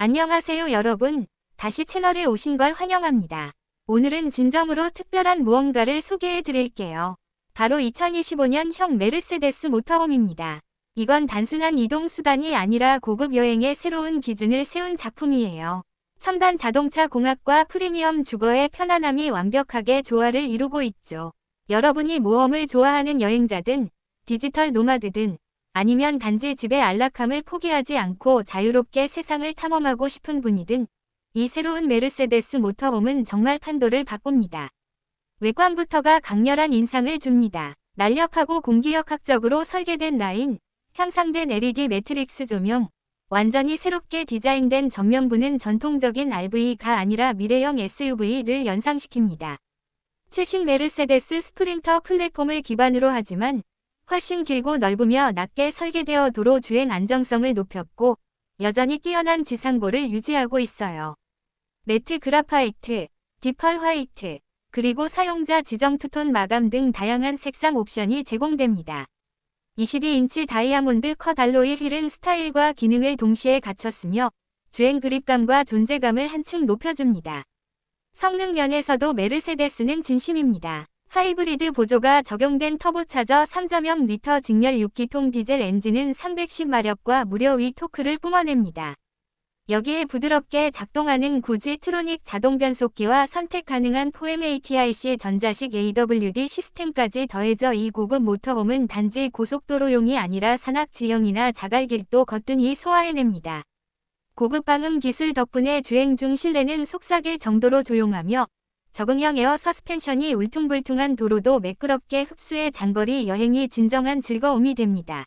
안녕하세요 여러분. 다시 채널에 오신 걸 환영합니다. 오늘은 진정으로 특별한 무언가를 소개해 드릴게요. 바로 2025년형 메르세데스 모터홈입니다. 이건 단순한 이동 수단이 아니라 고급 여행의 새로운 기준을 세운 작품이에요. 첨단 자동차 공학과 프리미엄 주거의 편안함이 완벽하게 조화를 이루고 있죠. 여러분이 모험을 좋아하는 여행자든 디지털 노마드든 아니면 단지 집의 안락함을 포기하지 않고 자유롭게 세상을 탐험하고 싶은 분이든 이 새로운 메르세데스 모터홈은 정말 판도를 바꿉니다. 외관부터가 강렬한 인상을 줍니다. 날렵하고 공기역학적으로 설계된 라인, 향상된 LED 매트릭스 조명, 완전히 새롭게 디자인된 전면부는 전통적인 RV가 아니라 미래형 SUV를 연상시킵니다. 최신 메르세데스 스프린터 플랫폼을 기반으로 하지만 훨씬 길고 넓으며 낮게 설계되어 도로 주행 안정성을 높였고 여전히 뛰어난 지상고를 유지하고 있어요. 매트 그라파이트, 디펄 화이트, 그리고 사용자 지정 투톤 마감 등 다양한 색상 옵션이 제공됩니다. 22인치 다이아몬드 컷 알로이 휠은 스타일과 기능을 동시에 갖췄으며 주행 그립감과 존재감을 한층 높여줍니다. 성능 면에서도 메르세데스는 진심입니다. 하이브리드 보조가 적용된 터보차저 3.0 리터 직렬 6기통 디젤 엔진은 310마력과 무려 위 토크를 뿜어냅니다. 여기에 부드럽게 작동하는 구지 트로닉 자동 변속기와 선택 가능한 4MATIC 전자식 AWD 시스템까지 더해져 이 고급 모터홈은 단지 고속도로용이 아니라 산악 지형이나 자갈길도 거뜬히 소화해냅니다. 고급 방음 기술 덕분에 주행 중 실내는 속삭일 정도로 조용하며 적응형 에어 서스펜션이 울퉁불퉁한 도로도 매끄럽게 흡수해 장거리 여행이 진정한 즐거움이 됩니다.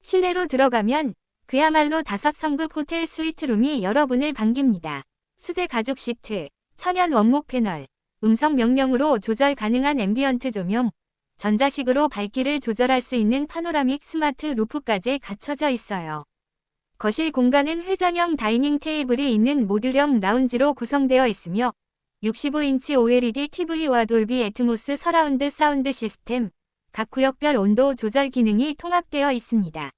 실내로 들어가면 그야말로 다섯 성급 호텔 스위트룸이 여러분을 반깁니다. 수제 가죽 시트, 천연 원목 패널, 음성 명령으로 조절 가능한 앰비언트 조명, 전자식으로 밝기를 조절할 수 있는 파노라믹 스마트 루프까지 갖춰져 있어요. 거실 공간은 회전형 다이닝 테이블이 있는 모듈형 라운지로 구성되어 있으며 65인치 OLED TV와 돌비 애트모스 서라운드 사운드 시스템, 각 구역별 온도 조절 기능이 통합되어 있습니다.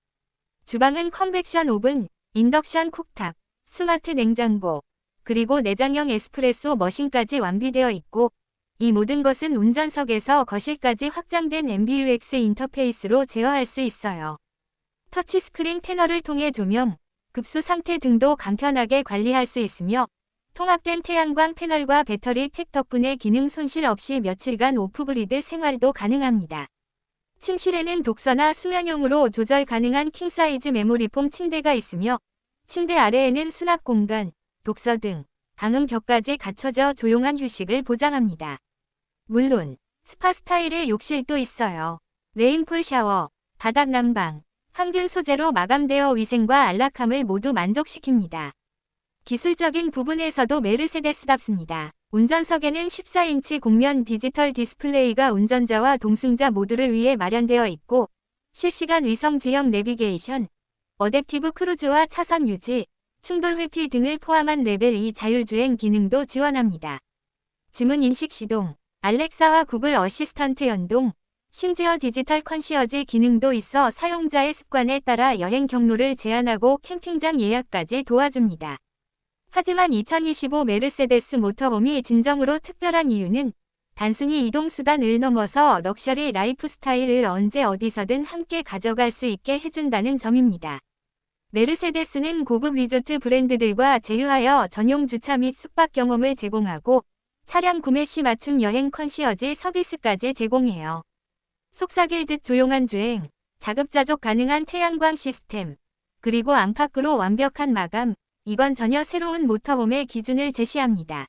주방은 컨벡션 오븐, 인덕션 쿡탑, 스마트 냉장고, 그리고 내장형 에스프레소 머신까지 완비되어 있고 이 모든 것은 운전석에서 거실까지 확장된 MBUX 인터페이스로 제어할 수 있어요. 터치스크린 패널을 통해 조명, 급수 상태 등도 간편하게 관리할 수 있으며 통합된 태양광 패널과 배터리 팩 덕분에 기능 손실 없이 며칠간 오프그리드 생활도 가능합니다. 침실에는 독서나 수면용으로 조절 가능한 킹사이즈 메모리폼 침대가 있으며 침대 아래에는 수납 공간, 독서 등 방음 벽까지 갖춰져 조용한 휴식을 보장합니다. 물론 스파 스타일의 욕실도 있어요. 레인풀 샤워, 바닥 난방, 항균 소재로 마감되어 위생과 안락함을 모두 만족시킵니다. 기술적인 부분에서도 메르세데스답습니다. 운전석에는 14인치 곡면 디지털 디스플레이가 운전자와 동승자 모두를 위해 마련되어 있고 실시간 위성 지형 내비게이션, 어댑티브 크루즈와 차선 유지, 충돌 회피 등을 포함한 레벨 2 자율주행 기능도 지원합니다. 지문 인식 시동, 알렉사와 구글 어시스턴트 연동, 심지어 디지털 컨시어지 기능도 있어 사용자의 습관에 따라 여행 경로를 제한하고 캠핑장 예약까지 도와줍니다. 하지만 2025 메르세데스 모터홈이 진정으로 특별한 이유는 단순히 이동수단을 넘어서 럭셔리 라이프 스타일을 언제 어디서든 함께 가져갈 수 있게 해준다는 점입니다. 메르세데스는 고급 리조트 브랜드들과 제휴하여 전용 주차 및 숙박 경험을 제공하고 차량 구매 시 맞춤 여행 컨시어지 서비스까지 제공해요. 속삭일 듯 조용한 주행, 자급자족 가능한 태양광 시스템, 그리고 안팎으로 완벽한 마감, 이건 전혀 새로운 모터홈의 기준을 제시합니다.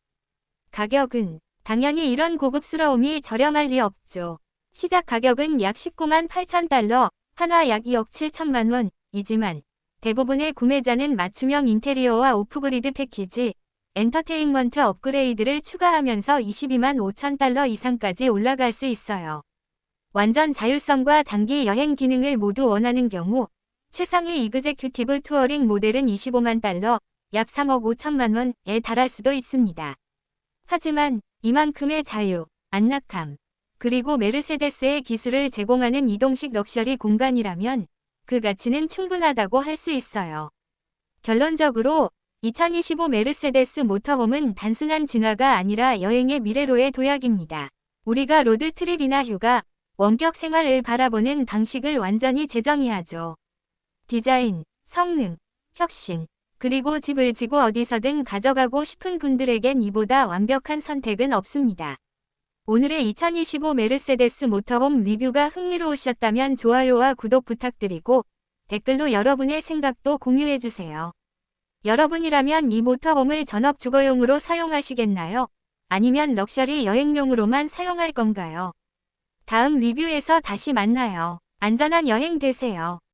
가격은 당연히 이런 고급스러움이 저렴할 리 없죠. 시작 가격은 약 19만 8천 달러, 한화 약 2억 7천만 원 이지만 대부분의 구매자는 맞춤형 인테리어와 오프그리드 패키지, 엔터테인먼트 업그레이드를 추가하면서 22만 5천 달러 이상까지 올라갈 수 있어요. 완전 자율성과 장기 여행 기능을 모두 원하는 경우 최상위 이그제큐티브 투어링 모델은 25만 달러, 약 3억 5천만 원에 달할 수도 있습니다. 하지만 이만큼의 자유, 안락함, 그리고 메르세데스의 기술을 제공하는 이동식 럭셔리 공간이라면 그 가치는 충분하다고 할 수 있어요. 결론적으로 2025 메르세데스 모터홈은 단순한 진화가 아니라 여행의 미래로의 도약입니다. 우리가 로드 트립이나 휴가, 원격 생활을 바라보는 방식을 완전히 재정의하죠. 디자인, 성능, 혁신, 그리고 집을 지고 어디서든 가져가고 싶은 분들에겐 이보다 완벽한 선택은 없습니다. 오늘의 2025 메르세데스 모터홈 리뷰가 흥미로우셨다면 좋아요와 구독 부탁드리고 댓글로 여러분의 생각도 공유해주세요. 여러분이라면 이 모터홈을 전업 주거용으로 사용하시겠나요? 아니면 럭셔리 여행용으로만 사용할 건가요? 다음 리뷰에서 다시 만나요. 안전한 여행 되세요.